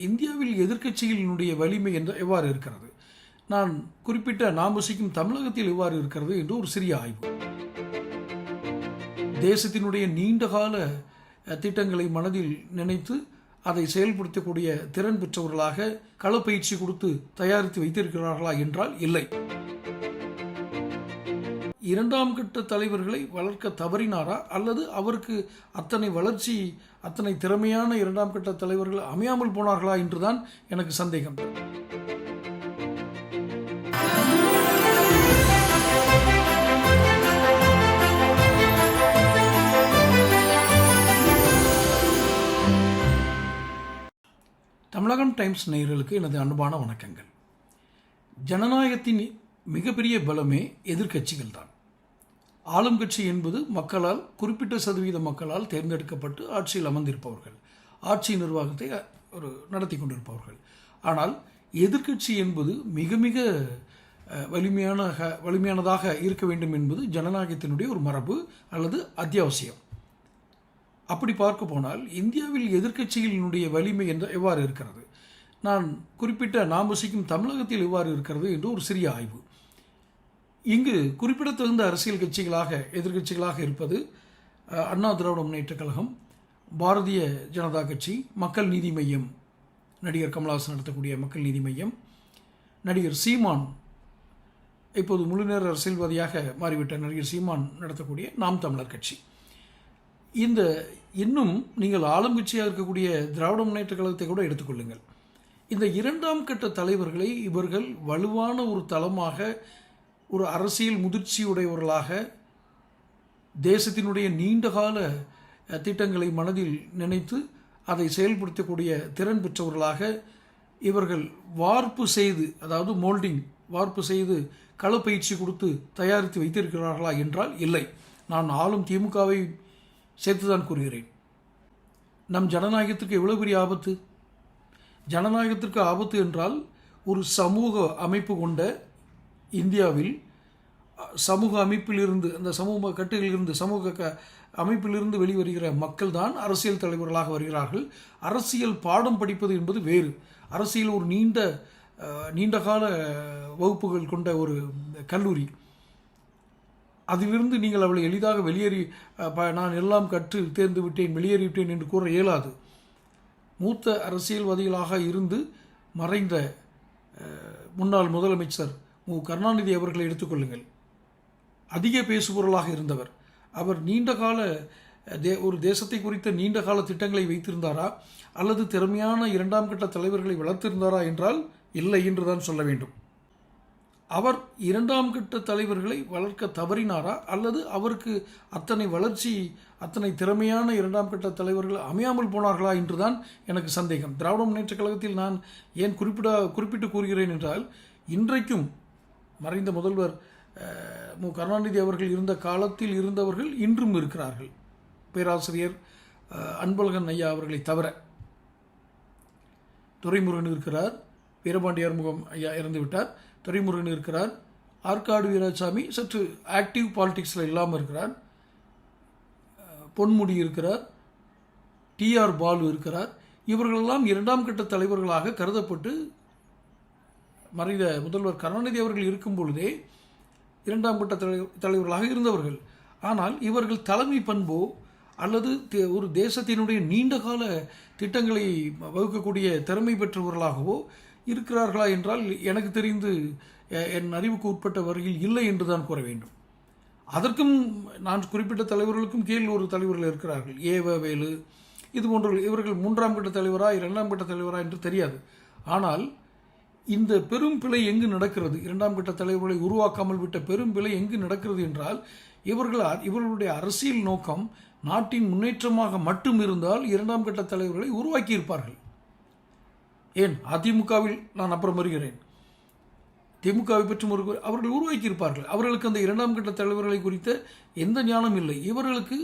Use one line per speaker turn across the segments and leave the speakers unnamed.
இந்தியாவில் எதிர்க்கட்சிகளினுடைய வலிமை என்ற எவ்வாறு இருக்கிறது? நான் குறிப்பிட்ட நாம் வசிக்கும் தமிழகத்தில் எவ்வாறு இருக்கிறது என்று ஒரு சிறிய ஆய்வு. தேசத்தினுடைய நீண்டகால திட்டங்களை மனதில் நினைத்து அதை செயல்படுத்தக்கூடிய திறன் பெற்றவர்களாக களப்பயிற்சி கொடுத்து தயாரித்து வைத்திருக்கிறார்களா என்றால் இல்லை. இரண்டாம் கட்ட தலைவர்களை வளர்க்க தவறினாரா? அல்லது அவருக்கு அத்தனை வளர்ச்சி அத்தனை திறமையான இரண்டாம் கட்ட தலைவர்கள் அமையாமல் போனார்களா என்றுதான் எனக்கு சந்தேகம். தமிழகம் டைம்ஸ் நேயர்களுக்கு எனது அன்பான வணக்கங்கள். ஜனநாயகத்தின் மிகப்பெரிய பலமே எதிர்க்கட்சிகள் தான் ஆளும் கட்சி என்பது மக்களால் குறிப்பிட்ட சதவீத மக்களால் தேர்ந்தெடுக்கப்பட்டு ஆட்சியில் அமர்ந்திருப்பவர்கள் ஆட்சி நிர்வாகத்தை ஒரு நடத்தி கொண்டிருப்பவர்கள். ஆனால் எதிர்க்கட்சி என்பது மிக மிக வலிமையான வலிமையானதாக இருக்க வேண்டும் என்பது ஜனநாயகத்தினுடைய ஒரு மரபு அல்லது அத்தியாவசியம். அப்படி பார்க்க போனால் இந்தியாவில் எதிர்க்கட்சிகளினுடைய வலிமை என்ற எவ்வாறு இருக்கிறது? நான் குறிப்பிட்ட நாம் வசிக்கும் தமிழகத்தில் எவ்வாறு இருக்கிறது என்று ஒரு சிறிய ஆய்வு. இங்கு குறிப்பிடத்தகுந்த அரசியல் கட்சிகளாக எதிர்க்கட்சிகளாக இருப்பது அண்ணா திராவிட முன்னேற்றக் கழகம் பாரதிய ஜனதா கட்சி மக்கள் நீதி மையம் நடிகர் கமலஹாசன் நடத்தக்கூடிய மக்கள் நீதி மையம் நடிகர் சீமான் இப்போது முழுநேர அரசியல்வாதியாக மாறிவிட்ட நடிகர் சீமான் நடத்தக்கூடிய நாம் தமிழர் கட்சி. இந்த இன்னும் நீங்கள் ஆளும் கட்சியாக இருக்கக்கூடிய திராவிட முன்னேற்ற கழகத்தை கூட எடுத்துக்கொள்ளுங்கள். இந்த இரண்டாம் கட்ட தலைவர்களை இவர்கள் வலுவான ஒரு தளமாக ஒரு அரசியல் முதிர்ச்சியுடையவர்களாக தேசத்தினுடைய நீண்டகால திட்டங்களை மனதில் நினைத்து அதை செயல்படுத்தக்கூடிய திறன் பெற்றவர்களாக இவர்கள் வார்ப்பு செய்து அதாவது மோல்டிங் வார்ப்பு செய்து களப்பயிற்சி கொடுத்து தயாரித்து வைத்திருக்கிறார்களா என்றால் இல்லை. நான் ஆளும் திமுகவை சேர்த்துதான் கூறுகிறேன். நம் ஜனநாயகத்திற்கு எவ்வளவு பெரிய ஆபத்து? ஜனநாயகத்திற்கு ஆபத்து என்றால் ஒரு சமூக அமைப்பு கொண்ட இந்தியாவில் சமூக அமைப்பிலிருந்து அந்த சமூக கட்டுகளிலிருந்து சமூக க அமைப்பிலிருந்து வெளிவருகிற மக்கள் தான் அரசியல் தலைவர்களாக வருகிறார்கள். அரசியல் பாடம் படிப்பது என்பது வேறு. அரசியல் ஒரு நீண்ட நீண்டகால வகுப்புகள் கொண்ட ஒரு கல்லூரி. அதிலிருந்து நீங்கள் அவளை எளிதாக வெளியேறி ப- நான் எல்லாம் கற்று தேர்ந்து விட்டேன் வெளியேறிவிட்டேன் என்று கூற இயலாது. மூத்த அரசியல்வாதிகளாக இருந்து மறைந்த முன்னாள் முதலமைச்சர் மு கருணாநிதி அவர்களை எடுத்துக்கொள்ளுங்கள். அதிக பேசுபொருளாக இருந்தவர். அவர் நீண்ட கால தே ஒரு தேசத்தை குறித்த நீண்ட கால திட்டங்களை வைத்திருந்தாரா? அல்லது திறமையான இரண்டாம் கட்ட தலைவர்களை வளர்த்திருந்தாரா என்றால் இல்லை என்றுதான் சொல்ல வேண்டும். அவர் இரண்டாம் கட்ட தலைவர்களை வளர்க்க தவறினாரா? அல்லது அவருக்கு அத்தனை வளர்ச்சி அத்தனை திறமையான இரண்டாம் கட்ட தலைவர்கள் அமையாமல் போனார்களா என்றுதான் எனக்கு சந்தேகம். திராவிட முன்னேற்ற கழகத்தில் நான் ஏன் குறிப்பிட குறிப்பிட்டு கூறுகிறேன் என்றால் இன்றைக்கும் மறைந்த முதல்வர் மு. கருணாநிதி அவர்கள் இருந்த காலத்தில் இருந்தவர்கள் இன்றும் இருக்கிறார்கள். பேராசிரியர் அன்பழகன் ஐயா அவர்களை தவிர. துரைமுருகன் இருக்கிறார். வீரபாண்டி முகம் ஐயா இறந்து விட்டார். துரைமுருகன் இருக்கிறார். ஆற்காடு வீராசாமி சற்று ஆக்டிவ் பாலிடிக்ஸில் இல்லாமல் இருக்கிறார். பொன்முடி இருக்கிறார். டிஆர் பாலு இருக்கிறார். இவர்களெல்லாம் இரண்டாம் கட்ட தலைவர்களாக கருதப்பட்டு மறைந்த முதல்வர் கருணாநிதி அவர்கள் இருக்கும் பொழுதே இரண்டாம் கட்ட தலைவர் தலைவர்களாக இருந்தவர்கள். ஆனால் இவர்கள் தலைமை பண்போ அல்லது ஒரு தேசத்தினுடைய நீண்டகால திட்டங்களை வகுக்கக்கூடிய திறமை பெற்றவர்களாகவோ இருக்கிறார்களா என்றால் எனக்கு தெரிந்து என் அறிவுக்கு உட்பட்ட வரையில் இல்லை என்று தான் கூற வேண்டும். அதற்கும் நான் குறிப்பிட்ட தலைவர்களுக்கும் கீழ் ஒரு தலைவர்கள் இருக்கிறார்கள். ஏவ வேலு இது போன்ற இவர்கள் மூன்றாம் கட்ட தலைவரா இரண்டாம் கட்ட தலைவரா என்று தெரியாது. ஆனால் இந்த பெரும் பிழை எங்கு நடக்கிறது? இரண்டாம் கட்ட தலைவர்களை உருவாக்காமல் விட்ட பெரும் பிழை எங்கு நடக்கிறது என்றால் இவர்கள் இவர்களுடைய அரசியல் நோக்கம் நாட்டின் முன்னேற்றமாக மட்டும் இருந்தால் இரண்டாம் கட்ட தலைவர்களை உருவாக்கி இருப்பார்கள் ஏன்? அதிமுகவில் நான் அப்புறம் வருகிறேன். திமுகவை பற்றும் ஒரு அவர்கள் உருவாக்கியிருப்பார்கள். அவர்களுக்கு அந்த இரண்டாம் கட்ட தலைவர்களை குறித்த எந்த ஞானம் இல்லை. இவர்களுக்கு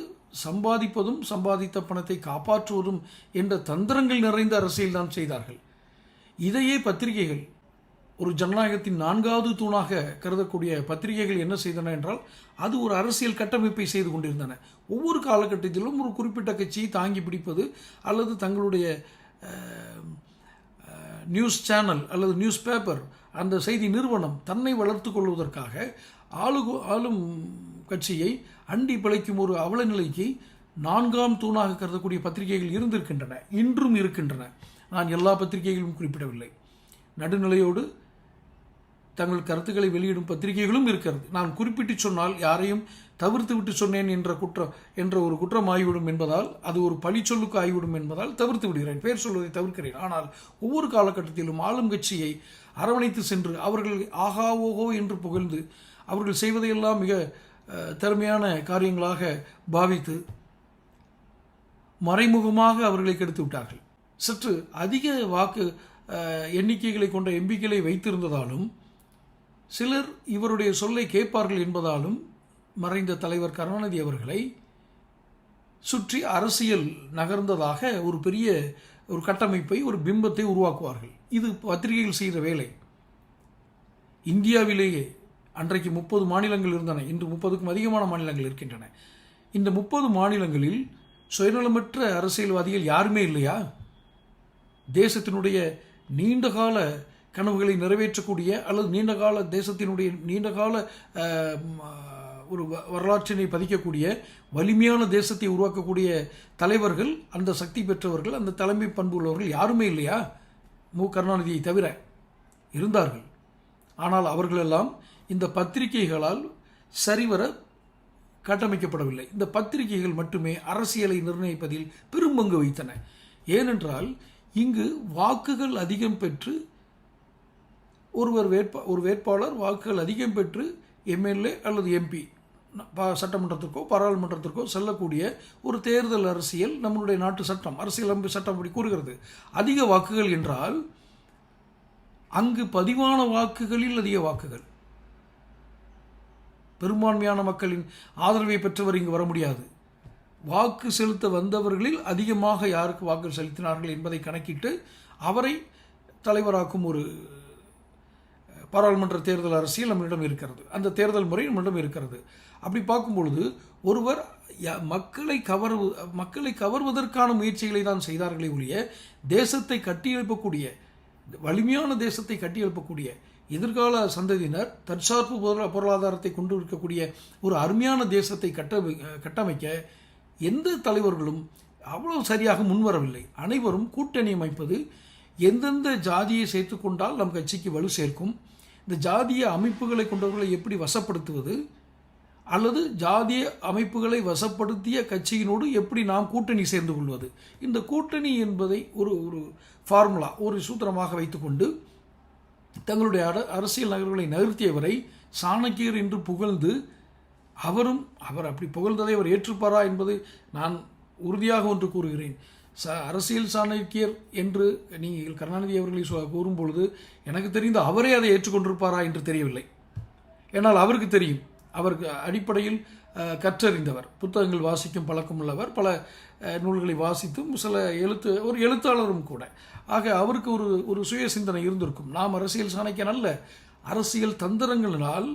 சம்பாதிப்பதும் சம்பாதித்த பணத்தை காப்பாற்றுவதும் என்ற தந்திரங்கள் நிறைந்த அரசியல் தான் செய்தார்கள். இதையே பத்திரிகைகள் ஒரு ஜனநாயகத்தின் நான்காவது தூணாக கருதக்கூடிய பத்திரிகைகள் என்ன செய்தன என்றால் அது ஒரு அரசியல் கட்டமைப்பை செய்து கொண்டிருந்தன. ஒவ்வொரு காலகட்டத்திலும் ஒரு குறிப்பிட்ட கட்சியை தாங்கி பிடிப்பது அல்லது தங்களுடைய நியூஸ் சேனல் அல்லது நியூஸ் பேப்பர் அந்த செய்தி நிறுவனம் தன்னை வளர்த்து கொள்வதற்காக ஆளு ஆளும் கட்சியை அண்டி பிழைக்கும் ஒரு அவல நிலைக்கு நான்காம் தூணாக கருதக்கூடிய பத்திரிகைகள் இருந்திருக்கின்றன. இன்றும் இருக்கின்றன. நான் எல்லா பத்திரிகைகளும் குறிப்பிடவில்லை. நடுநிலையோடு தங்கள் கருத்துக்களை வெளியிடும் பத்திரிகைகளும் இருக்கிறது. நான் குறிப்பிட்டு சொன்னால் யாரையும் தவிர்த்து விட்டு சொன்னேன் என்ற குற்றம் என்ற ஒரு குற்றம் ஆகிவிடும் என்பதால் அது ஒரு பழிச்சொல்லுக்கு ஆகிவிடும் என்பதால் தவிர்த்து விடுகிறேன். பெயர் சொல்வதை தவிர்க்கிறேன். ஆனால் ஒவ்வொரு காலகட்டத்திலும் ஆளும் கட்சியை அரவணைத்து சென்று அவர்கள் ஆகா ஓஹோ என்று புகழ்ந்து அவர்கள் செய்வதையெல்லாம் மிக திறமையான காரியங்களாக பாவித்து மறைமுகமாக அவர்களை கெடுத்து விட்டார்கள். சற்று அதிக வாக்கு எண்ணிக்கைகளை கொண்ட எம்பிக்களை வைத்திருந்ததாலும் சிலர் இவருடைய சொல்லை கேட்பார்கள் என்பதாலும் மறைந்த தலைவர் கருணாநிதி அவர்களை சுற்றி அரசியல் நகர்ந்ததாக ஒரு பெரிய ஒரு கட்டமைப்பை ஒரு பிம்பத்தை உருவாக்குவார்கள். இது பத்திரிகைகள் செய்த வேலை. இந்தியாவிலேயே அன்றைக்கு முப்பது மாநிலங்கள் இருந்தன. இன்று முப்பதுக்கும் அதிகமான மாநிலங்கள் இருக்கின்றன. இந்த முப்பது மாநிலங்களில் சுயநலமற்ற அரசியல்வாதிகள் யாருமே இல்லையா? தேசத்தினுடைய நீண்டகால கனவுகளை நிறைவேற்றக்கூடிய அல்லது நீண்டகால தேசத்தினுடைய நீண்டகால ஒரு வரலாற்றினை பதிக்கக்கூடிய வலிமையான தேசத்தை உருவாக்கக்கூடிய தலைவர்கள் அந்த சக்தி பெற்றவர்கள் அந்த தலைமை பண்பு உள்ளவர்கள் யாருமே இல்லையா? மு. கருணாநிதியை தவிர இருந்தார்கள். ஆனால் அவர்களெல்லாம் இந்த பத்திரிகைகளால் சரிவர கட்டமைக்கப்படவில்லை. இந்த பத்திரிகைகள் மட்டுமே அரசியலை நிர்ணயிப்பதில் பெரும்பங்கு வைத்தன. ஏனென்றால் இங்கு வாக்குகள் அதிகம் பெற்று ஒருவர் வேட்பா ஒரு வேட்பாளர் வாக்குகள் அதிகம் பெற்று எம்எல்ஏ அல்லது எம்பி சட்டமன்றத்திற்கோ பாராளுமன்றத்திற்கோ செல்லக்கூடிய ஒரு தேர்தல் அரசியல் நம்மளுடைய நாட்டு சட்டம் அரசியலமைப்பு சட்டம் அப்படி கூறுகிறது. அதிக வாக்குகள் என்றால் அங்கு பதிவான வாக்குகளில் அதிக வாக்குகள். பெரும்பான்மையான மக்களின் ஆதரவை பெற்றவர் இங்கு வர முடியாது. வாக்கு செலுத்த வந்தவர்களில் அதிகமாக யாருக்கு வாக்கு செலுத்தினார்கள் என்பதை கணக்கிட்டு அவரை தலைவராக்கும் ஒரு பாராளுமன்ற தேர்தல் அரசியல் நம்மளிடம் இருக்கிறது. அந்த தேர்தல் முறை நம்மளிடம் இருக்கிறது. அப்படி பார்க்கும்பொழுது ஒருவர் மக்களை கவர்வு மக்களை கவர்வதற்கான முயற்சிகளை தான் செய்தார்களே ஒழிய தேசத்தை கட்டியெழுப்பக்கூடிய வலிமையான தேசத்தை கட்டியெழுப்பக்கூடிய எதிர்கால சந்ததியினர் தற்சார்பு பொருளா- பொருளாதாரத்தை கொண்டு இருக்கக்கூடிய ஒரு அருமையான தேசத்தை கட்ட கட்டமைக்க எந்த தலைவர்களும் அவ்வளவு சரியாக முன்வரவில்லை. அனைவரும் கூட்டணி அமைப்பது எந்தெந்த ஜாதியை சேர்த்துக்கொண்டால் நம் கட்சிக்கு வலு சேர்க்கும். இந்த ஜாதிய அமைப்புகளை கொண்டவர்களை எப்படி வசப்படுத்துவது? அல்லது ஜாதிய அமைப்புகளை வசப்படுத்திய கட்சியினோடு எப்படி நாம் கூட்டணி சேர்ந்து கொள்வது? இந்த கூட்டணி என்பதை ஒரு ஒரு ஃபார்முலா ஒரு சூத்திரமாக வைத்துக்கொண்டு தங்களுடைய அரசியல் நகர்களை நகர்த்தியவரை சாணக்கியர் என்று புகழ்ந்து அவரும் அவர் அப்படி புகழ்ந்ததை அவர் ஏற்றுப்பாரா என்பது நான் உறுதியாக ஒன்று கூறுகிறேன். ச அரசியல் சாணக்கியர் என்று நீங்கள் கருணாநிதி அவர்களை கூறும் பொழுது எனக்கு தெரிந்து அவரே அதை ஏற்றுக்கொண்டிருப்பாரா? என்று தெரியவில்லை. ஏன்னால் அவருக்கு தெரியும். அவருக்கு அடிப்படையில் கற்றறிந்தவர். புத்தகங்கள் வாசிக்கும் பழக்கம் உள்ளவர். பல நூல்களை வாசித்தும் சில எழுத்து ஒரு எழுத்தாளரும் கூட. ஆக அவருக்கு ஒரு ஒரு சுய சிந்தனை இருந்திருக்கும். நாம் அரசியல் சாணக்கியன் அல்ல. அரசியல் தந்திரங்களினால்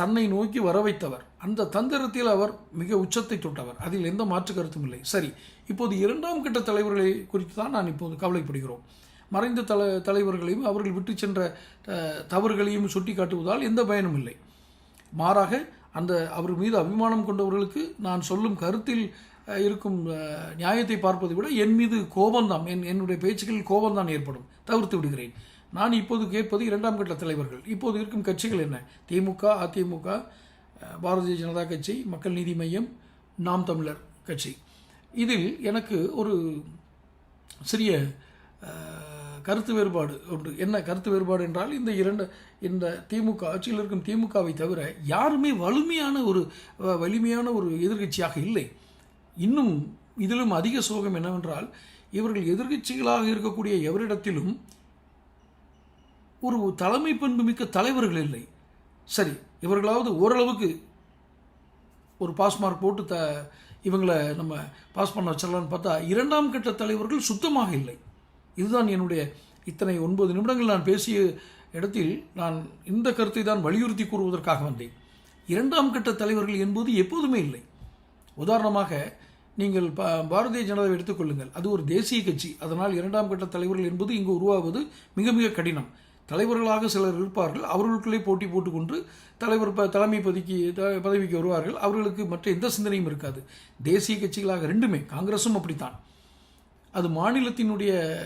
தன்னை நோக்கி வர வைத்தவர் அந்த தந்திரத்தில் அவர் மிக உச்சத்தை தொட்டவர். அதில் எந்த மாற்று கருத்தும் இல்லை. சரி இப்போது இரண்டாம் கட்ட தலைவர்களை குறித்து தான் நான் இப்போது கவலைப்படுகிறோம். மறைந்த தல தலைவர்களையும் அவர்கள் விட்டு சென்ற தவறுகளையும் சுட்டி காட்டுவதால் எந்த பயனும் இல்லை. மாறாக அந்த அவர் மீது அபிமானம் கொண்டவர்களுக்கு நான் சொல்லும் கருத்தில் இருக்கும் நியாயத்தை பார்ப்பதை விட என் மீது கோபம்தான் என் என்னுடைய பேச்சுக்களில் கோபம்தான் ஏற்படும். தவிர்த்து விடுகிறேன். நான் இப்போது கேட்பது இரண்டாம் கட்ட தலைவர்கள். இப்போது இருக்கும் கட்சிகள் என்ன? திமுக அதிமுக பாரதிய ஜனதா கட்சி மக்கள் நீதி மையம் நாம் தமிழர் கட்சி. இதில் எனக்கு ஒரு சிறிய கருத்து வேறுபாடு உண்டு. என்ன கருத்து வேறுபாடு என்றால் இந்த இரண்டு இந்த திமுக ஆட்சியில் இருக்கும் திமுகவை தவிர யாருமே வலிமையான ஒரு வலிமையான ஒரு எதிர்க்கட்சியாக இல்லை. இன்னும் இதிலும் அதிக சோகம் என்னவென்றால் இவர்கள் எதிர்க்கட்சிகளாக இருக்கக்கூடிய எவரிடத்திலும் ஒரு தலைமை பண்பு மிக்க தலைவர்கள் இல்லை. சரி இவர்களாவது ஓரளவுக்கு ஒரு பாஸ் மார்க் போட்டு த இவங்களை நம்ம பாஸ் பண்ண வச்சிடலான்னு பார்த்தா இரண்டாம் கட்ட தலைவர்கள் சுத்தமாக இல்லை. இதுதான் என்னுடைய இத்தனை ஒன்பது நிமிடங்கள் நான் பேசிய இடத்தில் நான் இந்த கருத்தை தான் வலியுறுத்தி கூறுவதற்காக வந்தேன். இரண்டாம் கட்ட தலைவர்கள் என்பது எப்போதுமே இல்லை. உதாரணமாக நீங்கள் பா பாரதிய ஜனதாவை எடுத்துக்கொள்ளுங்கள் அது ஒரு தேசிய கட்சி. அதனால் இரண்டாம் கட்ட தலைவர்கள் என்பது இங்கு உருவாவது மிக மிக கடினம். தலைவர்களாக சிலர் இருப்பார்கள். அவர்களுக்குள்ளே போட்டி போட்டுக்கொண்டு தலைவர் ப தலைமை பதவிக்கு த- பதவிக்கு வருவார்கள். அவர்களுக்கு மற்ற எந்த சிந்தனையும் இருக்காது. தேசிய கட்சிகளாக ரெண்டுமே காங்கிரஸும் அப்படித்தான். அது மாநிலத்தினுடைய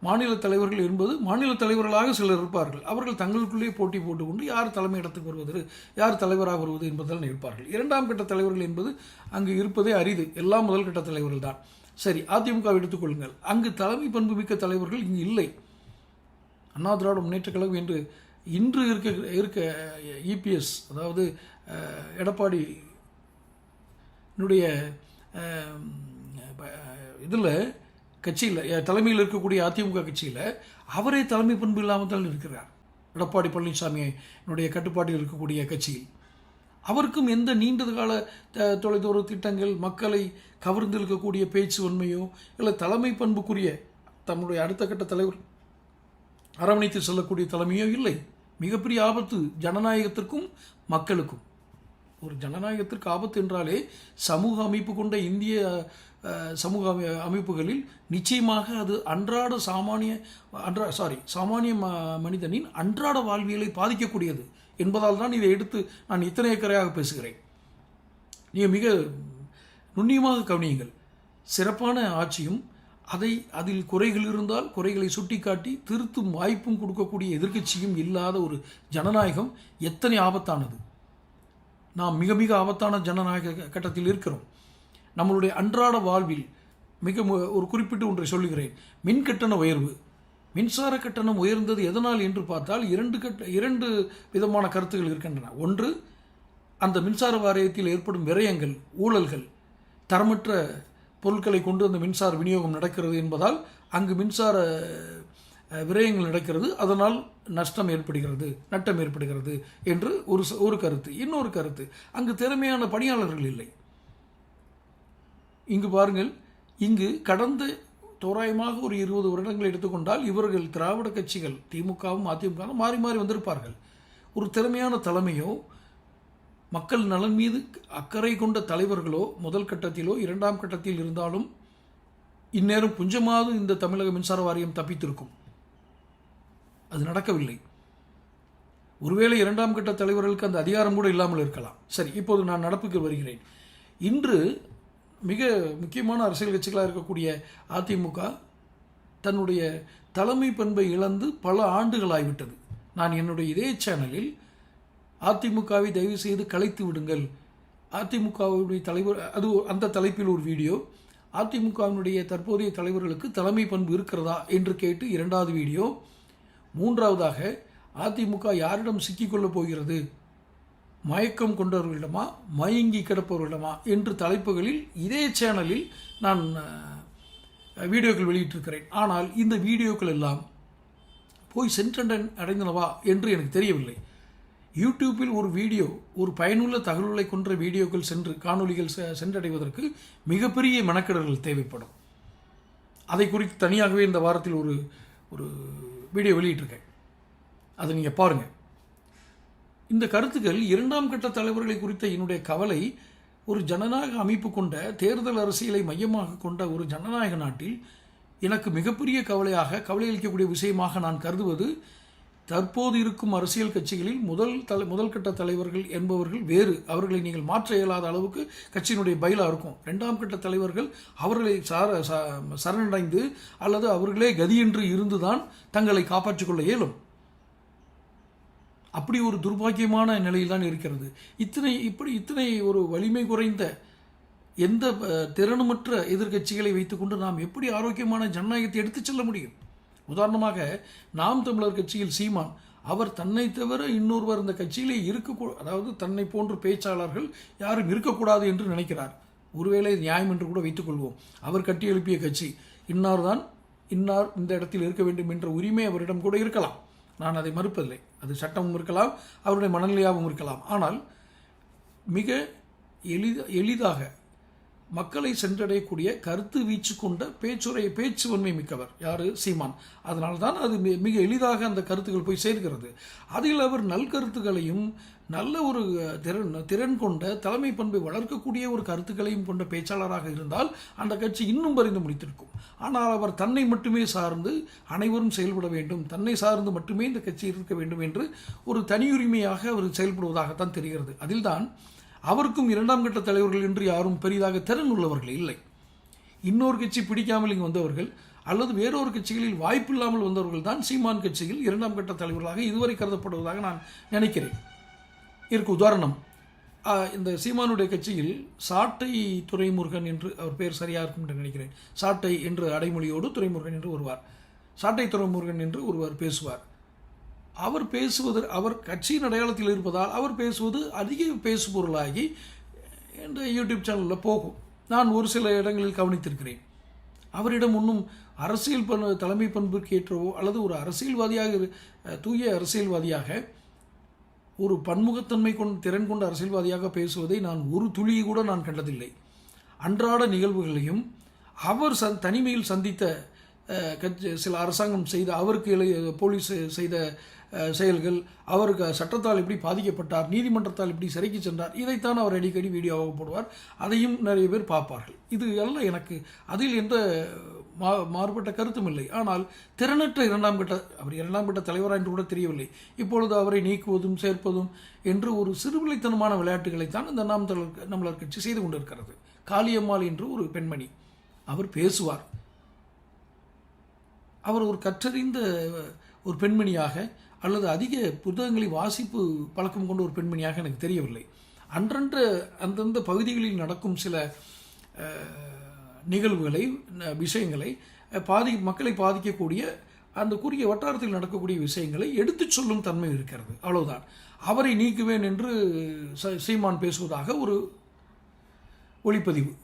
மாநில தலைவர்கள் என்பது மாநில தலைவர்களாக சிலர் இருப்பார்கள். அவர்கள் தங்களுக்குள்ளே போட்டி போட்டுக்கொண்டு யார் தலைமை இடத்துக்கு வருவது யார் தலைவராக வருவது என்பதால் இருப்பார்கள். இரண்டாம் கட்ட தலைவர்கள் என்பது அங்கு இருப்பதே அரிது. எல்லா முதல் கட்ட தலைவர்கள் தான். சரி அதிமுக எடுத்துக்கொள்ளுங்கள். அங்கு தலைமை பண்பு மிக்க தலைவர்கள் இங்கு இல்லை. அண்ணா திராவிட முன்னேற்ற கழகம் என்று இன்று இருக்க இருக்க இபிஎஸ் அதாவது எடப்பாடி என்னுடைய இதில் கட்சியில் தலைமையில் இருக்கக்கூடிய அதிமுக கட்சியில் அவரே தலைமை பண்பு இல்லாமல் தான் இருக்கிறார். எடப்பாடி பழனிசாமி என்னுடைய கட்டுப்பாட்டில் இருக்கக்கூடிய கட்சியில் அவருக்கும் எந்த நீண்டது கால த- தொலைதூர திட்டங்கள் மக்களை கவர்ந்திருக்கக்கூடிய பேச்சு உண்மையோ இல்லை தலைமை பண்புக்குரிய தம்முடைய அடுத்த கட்ட தலைவர் அரவணைத்து செல்லக்கூடிய தலைமையோ இல்லை. மிகப்பெரிய ஆபத்து ஜனநாயகத்திற்கும் மக்களுக்கும். ஒரு ஜனநாயகத்திற்கு ஆபத்து என்றாலே சமூக அமைப்பு கொண்ட இந்திய சமூக அமை- அமைப்புகளில் நிச்சயமாக அது அன்றாட சாமானிய அன்றா சாரி சாமானிய ம- மனிதனின் அன்றாட வாழ்வியலை பாதிக்கக்கூடியது என்பதால் தான் இதை எடுத்து நான் இத்தனை ஏக்கரையாக பேசுகிறேன். நீங்கள் மிக நுண்ணியமாக கவனியுங்கள். சிறப்பான ஆட்சியும் அதை அதில் குறைகள் இருந்தால் குறைகளை சுட்டிக்காட்டி திருத்தும் வாய்ப்பும் கொடுக்கக்கூடிய எதிர்க்கட்சியும் இல்லாத ஒரு ஜனநாயகம் எத்தனை ஆபத்தானது? நாம் மிக மிக ஆபத்தான ஜனநாயக கட்டத்தில் இருக்கிறோம். நம்மளுடைய அன்றாட வாழ்வில் மிக மு- ஒரு குறிப்பிட்டு ஒன்றை சொல்லுகிறேன். மின் கட்டண உயர்வு. மின்சார கட்டணம் உயர்ந்தது எதனால் என்று பார்த்தால் இரண்டு கட்ட இரண்டு விதமான கருத்துகள் இருக்கின்றன. ஒன்று அந்த மின்சார வாரியத்தில் ஏற்படும் விரயங்கள் ஊழல்கள் தரமற்ற பொருட்களை கொண்டு அந்த மின்சார விநியோகம் நடக்கிறது என்பதால் அங்கு மின்சார விரயங்கள் நடக்கிறது. அதனால் நஷ்டம் ஏற்படுகிறது நட்டம் ஏற்படுகிறது என்று ஒரு ச- ஒரு கருத்து. இன்னொரு கருத்து அங்கு திறமையான பணியாளர்கள் இல்லை. இங்கு பாருங்கள் இங்கு கடந்த தோராயமாக ஒரு இருபது வருடங்கள் எடுத்துக்கொண்டால் இவர்கள் திராவிட கட்சிகள் திமுகவும் அதிமுகவும் மாறி மாறி வந்திருப்பார்கள். ஒரு திறமையான தலைமையோ மக்கள் நலன் மீது அக்கறை கொண்ட தலைவர்களோ முதல் கட்டத்திலோ இரண்டாம் கட்டத்தில் இருந்தாலும் இந்நேரம் கொஞ்சமாவது இந்த தமிழக மின்சார வாரியம் தப்பித்திருக்கும். அது நடக்கவில்லை. ஒருவேளை இரண்டாம் கட்ட தலைவர்களுக்கு அந்த அதிகாரம் கூட இல்லாமல் இருக்கலாம். சரி இப்போது நான் நடப்புக்கு வருகிறேன். இன்று மிக முக்கியமான அரசியல் கட்சிகளாக இருக்கக்கூடிய அதிமுக தன்னுடைய தலைமை பண்பை இழந்து பல ஆண்டுகளாகிவிட்டது நான் என்னுடைய இதே சேனலில் அதிமுகவை தயவு செய்து கலைத்து விடுங்கள். அதிமுகவுடைய தலைவர் அது அந்த தலைப்பில் ஒரு வீடியோ. அதிமுகவினுடைய தற்போதைய தலைவர்களுக்கு தலைமை பண்பு இருக்கிறதா என்று கேட்டு இரண்டாவது வீடியோ. மூன்றாவதாக அதிமுக யாரிடம் சிக்கிக்கொள்ளப் போகிறது? மயக்கம் கொண்டவர்களிடமா? மயங்கி கிடப்பவர்களிடமா? என்று தலைப்புகளில் இதே சேனலில் நான் வீடியோக்கள் வெளியிட்டிருக்கிறேன். ஆனால் இந்த வீடியோக்கள் எல்லாம் போய் சென்றடன் அடைந்தனவா என்று எனக்கு தெரியவில்லை. யூடியூப்பில் ஒரு வீடியோ ஒரு பயனுள்ள தகவல்களை கொன்ற வீடியோக்கள் சென்று காணொளிகள் செ- சென்றடைவதற்கு மிகப்பெரிய மெனக்கெடல்கள் தேவைப்படும். அதை குறித்து தனியாகவே இந்த வாரத்தில் ஒரு ஒரு வீடியோ வெளியிட்டிருக்கேன். அதை நீங்கள் பாருங்கள் இந்த கருத்துக்கள் இரண்டாம் கட்ட தலைவர்களை குறித்த என்னுடைய கவலை ஒரு ஜனநாயக அமைப்பு கொண்ட தேர்தல் அரசியலை மையமாக கொண்ட ஒரு ஜனநாயக நாட்டில் எனக்கு மிகப்பெரிய கவலையாக கவலை அளிக்கக்கூடிய விஷயமாக நான் கருதுவது தற்போது இருக்கும் அரசியல் கட்சிகளில் முதல் தலை முதல் கட்ட தலைவர்கள் என்பவர்கள் வேறு. அவர்களை நீங்கள் மாற்ற இயலாத அளவுக்கு கட்சியினுடைய பயிலாக இருக்கும். இரண்டாம் கட்ட தலைவர்கள் அவர்களை சார ச- சரணடைந்து அல்லது அவர்களே கதியென்று இருந்துதான் தங்களை காப்பாற்றிக் கொள்ள இயலும். அப்படி ஒரு துர்பாக்கியமான நிலையில் தான் இருக்கிறது. இத்தனை இப்படி இத்தனை ஒரு வலிமை குறைந்த எந்த திறனுமற்ற எதிர்க்கட்சிகளை வைத்துக்கொண்டு நாம் எப்படி ஆரோக்கியமான ஜனநாயகத்தை எடுத்துச் செல்ல முடியும்? உதாரணமாக நாம் தமிழர் கட்சியில் சீமான் அவர் தன்னை தவிர இன்னொருவர் இந்த கட்சியிலே இருக்க அதாவது தன்னை போன்ற பேச்சாளர்கள் யாரும் இருக்கக்கூடாது என்று நினைக்கிறார். ஒருவேளை நியாயம் என்று கூட வைத்துக்கொள்வோம் அவர் கட்டி எழுப்பிய கட்சி இன்னார் தான் இன்னார் இந்த இடத்தில் இருக்க வேண்டும் என்ற உரிமை அவரிடம் கூட இருக்கலாம். நான் அதை மறுப்பதில்லை. அது சட்டமும் இருக்கலாம் அவருடைய மனநிலையாகவும் இருக்கலாம். ஆனால் மிக எளித எளிதாக மக்களை சென்றடையக்கூடிய கருத்து வீச்சு கொண்ட பேச்சுரை பேச்சு வன்மை மிக்கவர். யாரு? சீமான். அதனால தான் அது மிக எளிதாக அந்த கருத்துக்கள் போய் சேர்கிறது. அதில் அவர் நல்கருத்துக்களையும் நல்ல ஒரு திறன் திறன் கொண்ட தலைமை பண்பை வளர்க்கக்கூடிய ஒரு கருத்துக்களையும் கொண்ட பேச்சாளராக இருந்தால் அந்த கட்சி இன்னும் பறிந்து முடித்திருக்கும். ஆனால் அவர் தன்னை மட்டுமே சார்ந்து அனைவரும் செயல்பட வேண்டும். தன்னை சார்ந்து மட்டுமே இந்த கட்சி இருக்க வேண்டும் என்று ஒரு தனியுரிமையாக அவர் செயல்படுவதாகத்தான் தெரிகிறது. அதில்தான் அவருக்கும் இரண்டாம் கட்ட தலைவர்கள் என்று யாரும் பெரிதாக திறன் உள்ளவர்கள் இல்லை. இன்னொரு கட்சி பிடிக்காமல் இங்கு வந்தவர்கள் அல்லது வேறொரு கட்சிகளில் வாய்ப்பில்லாமல் வந்தவர்கள் தான் சீமான் கட்சியில் இரண்டாம் கட்ட தலைவர்களாக இதுவரை கருதப்படுவதாக நான் நினைக்கிறேன். இதற்கு உதாரணம் இந்த சீமானுடைய கட்சியில் சாட்டை துறைமுருகன் என்று அவர் பேர் சரியாக இருக்கும் என்று நினைக்கிறேன். சாட்டை என்று அடைமொழியோடு துறைமுருகன் என்று வருவார் சாட்டை துறைமுருகன் என்று ஒருவர் பேசுவார். அவர் பேசுவது அவர் கட்சியின் அடையாளத்தில் இருப்பதால் அவர் பேசுவது அதிக பேசுபொருளாகி இந்த யூடியூப் சேனலில் போகும். நான் ஒரு சில இடங்களில் கவனித்திருக்கிறேன். அவரிடம் ஒன்றும் அரசியல் பண் தலைமை பண்புக்கு ஏற்றவோ அல்லது ஒரு அரசியல்வாதியாக தூய அரசியல்வாதியாக ஒரு பன்முகத்தன்மை கொண்ட திறன் கொண்ட அரசியல்வாதியாக பேசுவதை நான் ஒரு துளியை கூட நான் கண்டதில்லை. அன்றாட நிகழ்வுகளையும் அவர் சந் தனிமையில் சந்தித்த கட்சி சில அரசாங்கம் செய்த அவருக்கு போலீஸ் செய்த செயல்கள் அவருக்கு சட்டத்தால் எப்படி பாதிக்கப்பட்டார் நீதிமன்றத்தால் எப்படி சிறைக்கு சென்றார் இதைத்தான் அவர் அடிக்கடி வீடியோவாக போடுவார் அதையும் நிறைய பேர் பார்ப்பார்கள். இது எல்லாம் எனக்கு அதில் எந்த மா மாறுபட்ட கருத்தும் இல்லை. ஆனால் திறனற்ற இரண்டாம் கட்ட அவர் இரண்டாம் கட்ட தலைவரா என்று கூட தெரியவில்லை. இப்பொழுது அவரை நீக்குவதும் சேர்ப்பதும் என்று ஒரு சிறுபிள்ளைத்தனமான விளையாட்டுகளைத்தான் இந்த நாம் தமிழர் நம்மளர் கட்சி செய்து கொண்டிருக்கிறது. காளியம்மாள் என்று ஒரு பெண்மணி அவர் பேசுவார். அவர் ஒரு கற்றறிந்த ஒரு பெண்மணியாக அல்லது அதிக புத்தகங்களை வாசிப்பு பழக்கம் கொண்ட ஒரு பெண்மணியாக எனக்கு தெரியவில்லை. அன்றன்று அந்தந்த பகுதிகளில் நடக்கும் சில நிகழ்வுகளை ந- விஷயங்களை பாதி மக்களை பாதிக்கக்கூடிய அந்த குறுகிய வட்டாரத்தில் நடக்கக்கூடிய விஷயங்களை எடுத்துச் சொல்லும் தன்மை இருக்கிறது. அவ்வளவுதான். அவரை நீக்குவேன் என்று ச- சீமான் பேசுவதாக ஒரு ஒளிப்பதிவு.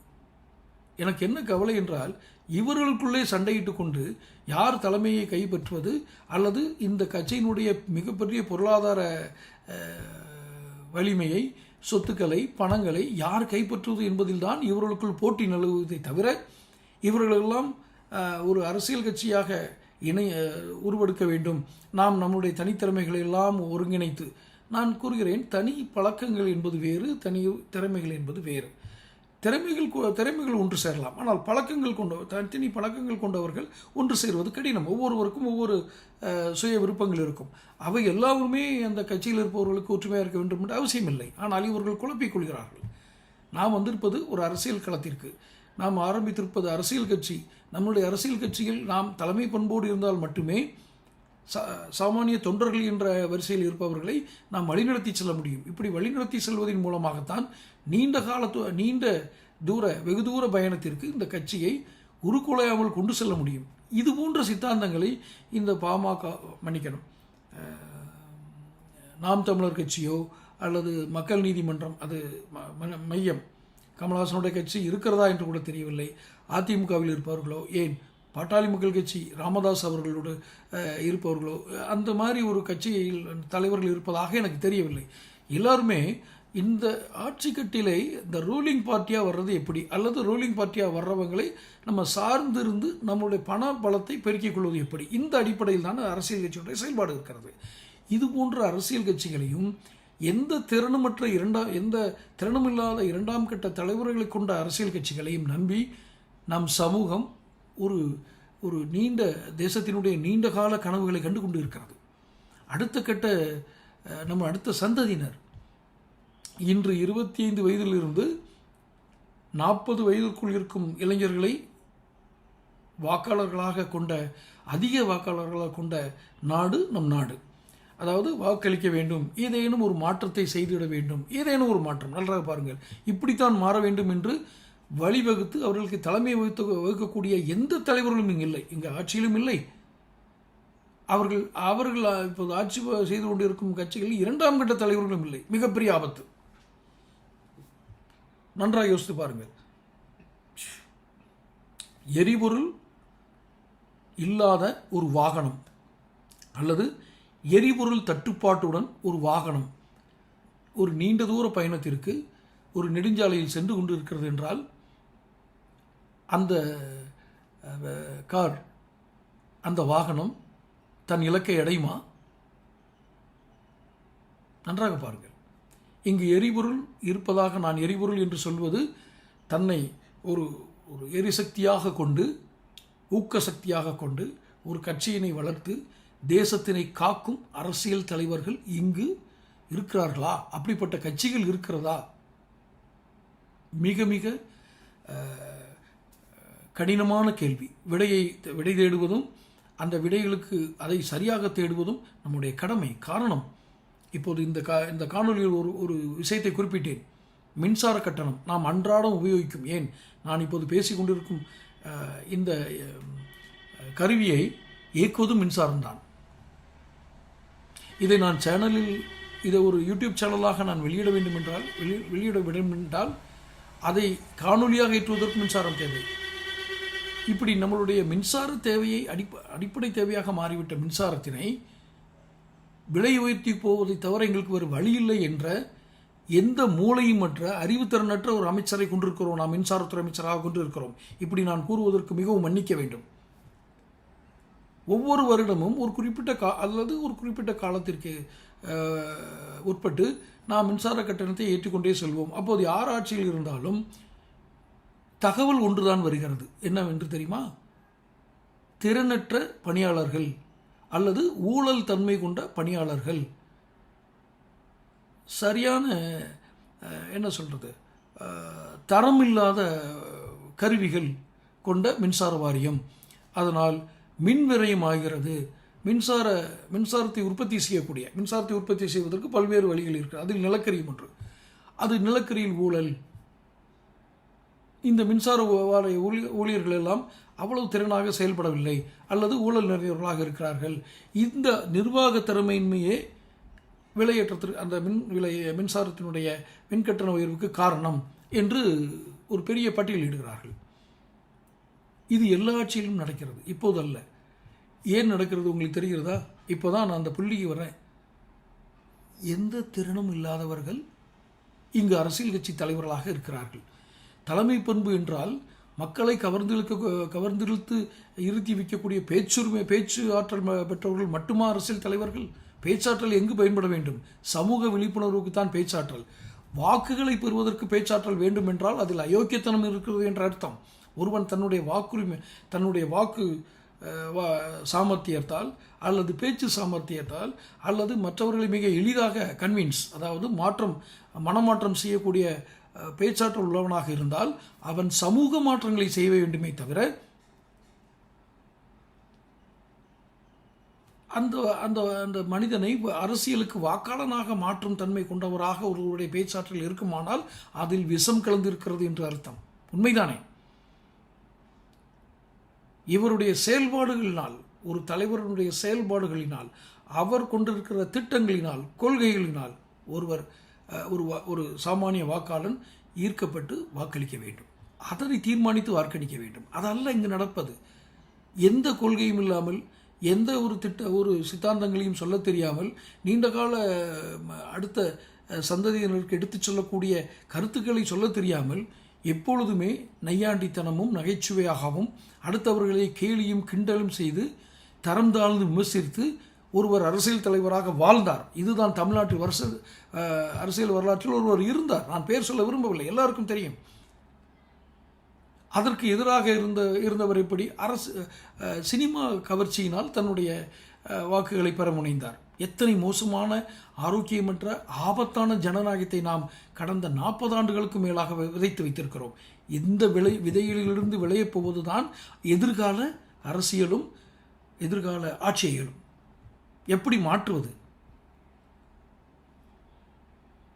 எனக்கு என்ன கவலை என்றால் இவர்களுக்குள்ளே சண்டையிட்டு கொண்டு யார் தலைமையை கைப்பற்றுவது அல்லது இந்த கட்சியினுடைய மிகப்பெரிய பொருளாதார வலிமையை சொத்துக்களை பணங்களை யார் கைப்பற்றுவது என்பதில்தான் இவர்களுக்குள் போட்டி நிலவுவதை தவிர இவர்களெல்லாம் ஒரு அரசியல் கட்சியாக இணை உருவெடுக்க வேண்டும். நாம் நம்முடைய தனித்திறமைகளை எல்லாம் ஒருங்கிணைத்து நான் கூறுகிறேன் தனி பழக்கங்கள் என்பது வேறு தனி திறமைகள் என்பது வேறு. திறமைகள் கொ- திறமைகள் ஒன்று சேரலாம். ஆனால் பழக்கங்கள் கொண்ட தனித்தனி பழக்கங்கள் கொண்டவர்கள் ஒன்று சேருவது கடினம். ஒவ்வொருவருக்கும் ஒவ்வொரு சுய விருப்பங்கள் இருக்கும். அவை எல்லாருமே அந்த கட்சியில் இருப்பவர்களுக்கு ஒற்றுமையாக இருக்க வேண்டும் என்று அவசியம் இல்லை. ஆனால் இவர்கள் குழப்பிக் கொள்கிறார்கள். நாம் வந்திருப்பது ஒரு அரசியல் களத்திற்கு. நாம் ஆரம்பித்திருப்பது அரசியல் கட்சி. நம்முடைய அரசியல் கட்சியில் நாம் தலைமை பண்போடு இருந்தால் மட்டுமே சாமானிய தொண்டர்கள் என்ற வரிசையில் இருப்பவர்களை நாம் வழிநடத்தி செல்ல முடியும். இப்படி வழிநடத்தி செல்வதன் மூலமாகத்தான் நீண்ட கால நீண்ட தூர வெகு தூர பயணத்திற்கு இந்த கட்சியை உருக்குலையாமல் கொண்டு செல்ல முடியும். இது போன்ற சித்தாந்தங்களை இந்த பாமக மன்னிக்கணும். நாம் தமிழர் கட்சியோ அல்லது மக்கள் நீதிமன்றம் அது ம- மையம் கமலஹாசனுடைய கட்சி இருக்கிறதா என்று கூட தெரியவில்லை. அதிமுகவில் இருப்பவர்களோ ஏன் பாட்டாளி மக்கள் கட்சி ராமதாஸ் அவர்களோடு இருப்பவர்களோ அந்த மாதிரி ஒரு கட்சியில் தலைவர்கள் இருப்பதாக எனக்கு தெரியவில்லை. எல்லாருமே இந்த ஆட்சி கட்டிலை இந்த ரூலிங் பார்ட்டியாக வர்றது எப்படி? அல்லது ரூலிங் பார்ட்டியாக வர்றவங்களை நம்ம சார்ந்திருந்து நம்மளுடைய பண பலத்தை பெருக்கிக் கொள்வது எப்படி? இந்த அடிப்படையில் தான் அரசியல் கட்சியுடைய செயல்பாடு இருக்கிறது. இது போன்ற அரசியல் கட்சிகளையும் எந்த திறனுமற்ற இரண்டாம் எந்த திறனுமில்லாத இரண்டாம் கட்ட தலைவர்களை கொண்ட அரசியல் கட்சிகளையும் நம்பி நம் சமூகம் ஒரு ஒரு நீண்ட தேசத்தினுடைய நீண்ட கால கனவுகளை கண்டு கொண்டு இருக்கிறது அடுத்த கட்ட நம்ம அடுத்த சந்ததியினர். இன்று இருபத்தி ஐந்து வயதிலிருந்து நாற்பது வயதுக்குள் இருக்கும் இளைஞர்களை வாக்காளர்களாக கொண்ட அதிக வாக்காளர்களாக கொண்ட நாடு நம் நாடு. அதாவது வாக்களிக்க வேண்டும் ஏதேனும் ஒரு மாற்றத்தை செய்துவிட வேண்டும் ஏதேனும் ஒரு மாற்றம். நன்றாக பாருங்கள். இப்படித்தான் மாற வேண்டும் என்று வழிவகுத்து அவர்களுக்கு தலைமை வகுத்து வகுக்கக்கூடிய எந்த தலைவர்களும் இங்கு இல்லை. இங்கு ஆட்சியிலும் இல்லை. அவர்கள் அவர்கள் இப்போது ஆட்சி செய்து கொண்டிருக்கும் கட்சிகளில் இரண்டாம் கட்ட தலைவர்களும் இல்லை. மிகப்பெரிய ஆபத்து. நன்றாக யோசித்து பாருங்கள். எரிபொருள் இல்லாத ஒரு வாகனம் அல்லது எரிபொருள் தட்டுப்பாட்டுடன் ஒரு வாகனம் ஒரு நீண்ட தூர பயணத்திற்கு ஒரு நெடுஞ்சாலையில் சென்று கொண்டு இருக்கிறது என்றால் அந்த கார் அந்த வாகனம் தன் இலக்கை அடையுமா? நன்றாக பாருங்கள். இங்கு எரிபொருள் இருப்பதாக நான் எரிபொருள் என்று சொல்வது தன்னை ஒரு ஒரு எரிசக்தியாக கொண்டு ஊக்க சக்தியாக கொண்டு ஒரு கட்சியினை வளர்த்து தேசத்தினை காக்கும் அரசியல் தலைவர்கள் இங்கு இருக்கிறார்களா? அப்படிப்பட்ட கட்சிகள் இருக்கிறதா? மிக மிக கடினமான கேள்வி. விடையை விடை தேடுவதும் அந்த விடைகளுக்கு அதை சரியாக தேடுவதும் நம்முடைய கடமை காரணம். இப்போது இந்த கா இந்த காணொலியில் ஒரு ஒரு விஷயத்தை குறிப்பிட்டேன். மின்சார கட்டணம். நாம் அன்றாடம் உபயோகிக்கும். ஏன்? நான் இப்போது பேசிக்கொண்டிருக்கும் இந்த கருவியை இயக்குவதும் மின்சாரம்தான் இதை நான் சேனலில் இதை ஒரு யூடியூப் சேனலாக நான் வெளியிட வேண்டும் என்றால் வெளி வெளியிட வேண்டும் என்றால் அதை காணொலியாக ஏற்றுவதற்கு மின்சாரம் தேவை. இப்படி நம்மளுடைய மின்சார தேவையை அடிப்ப அடிப்படை தேவையாக மாறிவிட்ட மின்சாரத்தினை விலை உயர்த்தி போவதை தவிர எங்களுக்கு வேறு வழி இல்லை என்ற எந்த மூளையும் மற்ற அறிவுத்திறனற்ற ஒரு அமைச்சரை கொண்டிருக்கிறோம். நாம் மின்சாரத்துறை அமைச்சராக கொண்டிருக்கிறோம். இப்படி நான் கூறுவதற்கு மிகவும் மன்னிக்க வேண்டும். ஒவ்வொரு வருடமும் ஒரு குறிப்பிட்ட கா அல்லது ஒரு குறிப்பிட்ட காலத்திற்கு உட்பட்டு நாம் மின்சார கட்டணத்தை ஏற்றிக்கொண்டே செல்வோம். அப்போது யார் ஆட்சியில் இருந்தாலும் தகவல் ஒன்றுதான் வருகிறது. என்னவென்று தெரியுமா? திறனற்ற பணியாளர்கள் அல்லது ஊழல் தன்மை கொண்ட பணியாளர்கள். சரியான என்ன சொல்கிறது தரமில்லாத கருவிகள் கொண்ட மின்சார வாரியம். அதனால் மின் விரயம் ஆகிறது. மின்சார மின்சாரத்தை உற்பத்தி செய்யக்கூடிய மின்சாரத்தை உற்பத்தி செய்வதற்கு பல்வேறு வழிகள் இருக்குது அதில் நிலக்கரியும் ஒன்று. அது நிலக்கரியில் ஊழல். இந்த மின்சார வாரிய ஊழிய- ஊழியர்கள் எல்லாம் அவ்வளவு திறனாக செயல்படவில்லை அல்லது ஊழல் நிறைந்தவர்களாக இருக்கிறார்கள். இந்த நிர்வாக திறமையின்மையே விலையேற்றத்திற்கு அந்த மின் விலை மின்சாரத்தினுடைய மின்கட்டண உயர்வுக்கு காரணம் என்று ஒரு பெரிய பட்டியலிடுகிறார்கள் இது எல்லா ஆட்சியிலும் நடக்கிறது. இப்போது அல்ல ஏன் நடக்கிறது உங்களுக்கு தெரிகிறதா? இப்போ தான் நான் அந்த புள்ளிக்கு வரேன் எந்த திறனும் இல்லாதவர்கள் இங்கு அரசியல் கட்சி தலைவர்களாக இருக்கிறார்கள். தலைமை பண்பு என்றால் மக்களை கவர்ந்திழுக்க கவர்ந்திழுத்து இருத்தி வைக்கக்கூடிய பேச்சுரிமை பேச்சு ஆற்றல் பெற்றவர்கள் மட்டுமா அரசியல் தலைவர்கள்? பேச்சாற்றல் எங்கு பயன்பட வேண்டும்? சமூக விழிப்புணர்வுக்கு தான் பேச்சாற்றல். வாக்குகளை பெறுவதற்கு பேச்சாற்றல் வேண்டும் என்றால் அதில் அயோக்கியத்தனம் இருக்கிறது என்ற அர்த்தம். ஒருவன் தன்னுடைய வாக்குரிமை தன்னுடைய வாக்கு வா- சாமர்த்தியத்தால் அல்லது பேச்சு சாமர்த்தியத்தால் அல்லது மற்றவர்களை மிக எளிதாக கன்வின்ஸ் அதாவது மாற்றம் மனமாற்றம் செய்யக்கூடிய பேச்சாற்றல் உள்ளவனாக இருந்தால் அவன் சமூக மாற்றங்களை செய்ய வேண்டுமே தவிர அந்த அந்த அந்த மனிதனை அரசியலுக்கு வாக்காளனாக மாற்றும் தன்மை கொண்டவராக ஒருவருடைய பேச்சாற்றல் இருக்குமானால் அதில் விஷம் கலந்திருக்கிறது என்று அர்த்தம். உண்மைதானே? இவருடைய செயல்பாடுகளினால் ஒரு தலைவருடைய செயல்பாடுகளினால் அவர் கொண்டிருக்கிற திட்டங்களினால் கொள்கைகளினால் ஒருவர் ஒரு வா- ஒரு சாமானிய வாக்காளன் ஈர்க்கப்பட்டு வாக்களிக்க வேண்டும். அதனை தீர்மானித்து வாக்களிக்க வேண்டும். அதல்ல இங்கு நடப்பது எந்த கொள்கையும் இல்லாமல் எந்த ஒரு திட்ட ஒரு சித்தாந்தங்களையும் சொல்லத் தெரியாமல் நீண்ட கால ம, அடுத்த சந்ததியினருக்கு எடுத்துச் சொல்லக்கூடிய கருத்துக்களை சொல்ல தெரியாமல் எப்பொழுதுமே நையாண்டித்தனமும் நகைச்சுவையாகவும் அடுத்தவர்களை கேலியும் கிண்டலும் செய்து தரம் தாழ்ந்து விமர்சித்து ஒருவர் அரசியல் தலைவராக வாழ்ந்தார். இதுதான் தமிழ்நாட்டில் வருஷ அரசியல் வரலாற்றில் ஒருவர் இருந்தார். நான் பேர் சொல்ல விரும்பவில்லை. எல்லாருக்கும் தெரியும். அதற்கு எதிராக இருந்த இருந்தவர் இப்படி அரசு சினிமா கவர்ச்சியினால் தன்னுடைய வாக்குகளை பெற முனைந்தார். எத்தனை மோசமான ஆரோக்கியமற்ற ஆபத்தான ஜனநாயகத்தை நாம் கடந்த நாற்பது ஆண்டுகளுக்கு மேலாக விதைத்து வைத்திருக்கிறோம். இந்த விளை விதைகளிலிருந்து விளையப் போவதுதான் எதிர்கால அரசியலும் எதிர்கால ஆட்சியலும் எப்படி மாற்றுவது?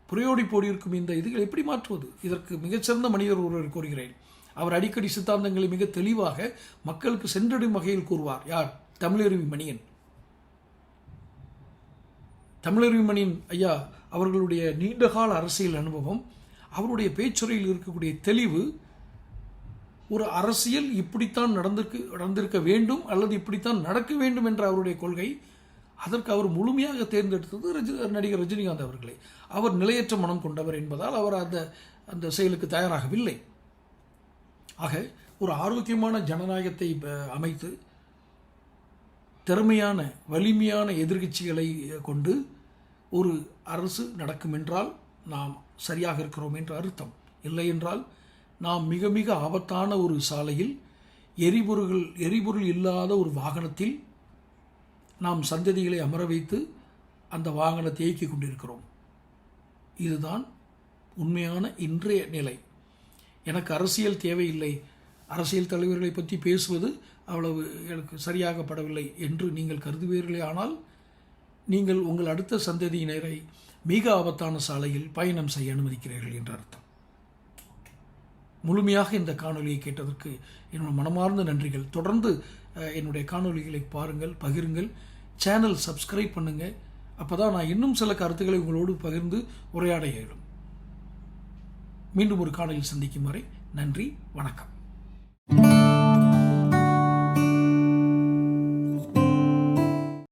புரையோடி போடியிருக்கும் இந்த இதுகள் எப்படி மாற்றுவது? இதற்கு மிகச்சிறந்த மனிதர் ஒருவர் கூறுகிறேன். அவர் அடிக்கடி சித்தாந்தங்களை மிக தெளிவாக மக்களுக்கு சென்றடையும் வகையில் கூறுவார். யார்? தமிழருவி மணியன். தமிழருவி மணியன் ஐயா அவர்களுடைய நீண்டகால அரசியல் அனுபவம் அவருடைய பேச்சுரையில் இருக்கக்கூடிய தெளிவு ஒரு அரசியல் இப்படித்தான் நடந்திருக்கு நடந்திருக்க வேண்டும் அல்லது இப்படித்தான் நடக்க வேண்டும் என்ற அவருடைய கொள்கை அதற்கு அவர் முழுமையாக தேர்ந்தெடுத்தது ரஜி நடிகர் ரஜினிகாந்த் அவர்களை. அவர் நிலையற்ற மனம் கொண்டவர் என்பதால் அவர் அந்த அந்த செயலுக்கு தயாராகவில்லை. ஆக ஒரு ஆரோக்கியமான ஜனநாயகத்தை அமைத்து திறமையான வலிமையான எதிர்கட்சிகளை கொண்டு ஒரு அரசு நடக்கும் என்றால் நாம் சரியாக இருக்கிறோம் என்று அர்த்தம். இல்லை என்றால் நாம் மிக மிக ஆபத்தான ஒரு சாலையில் எரிபொருள்கள் எரிபொருள் இல்லாத ஒரு வாகனத்தில் நாம் சந்ததிகளை அமர வைத்து அந்த வாகனத்தை இயக்கி கொண்டிருக்கிறோம். இதுதான் உண்மையான இன்றைய நிலை. எனக்கு அரசியல் தேவையில்லை. அரசியல் தலைவர்களை பற்றி பேசுவது அவ்வளவு எனக்கு சரியாகப்படவில்லை என்று நீங்கள் கருதுவீர்களே ஆனால் நீங்கள் உங்கள் அடுத்த சந்ததியினரை மிக ஆபத்தான சாலையில் பயணம் செய்ய அனுமதிக்கிறீர்கள் என்ற அர்த்தம். முழுமையாக இந்த காணொலியை கேட்டதற்கு என்னோட மனமார்ந்த நன்றிகள். தொடர்ந்து என்னுடைய காணொலிகளை பாருங்கள் பகிருங்கள் சேனல் சப்ஸ்கிரைப் பண்ணுங்கள் அப்போ தான் நான் இன்னும் சில கருத்துக்களை உங்களோடு பகிர்ந்து உரையாட இயலும். மீண்டும் ஒரு காணொளியில் சந்திக்கும் வரை நன்றி வணக்கம்.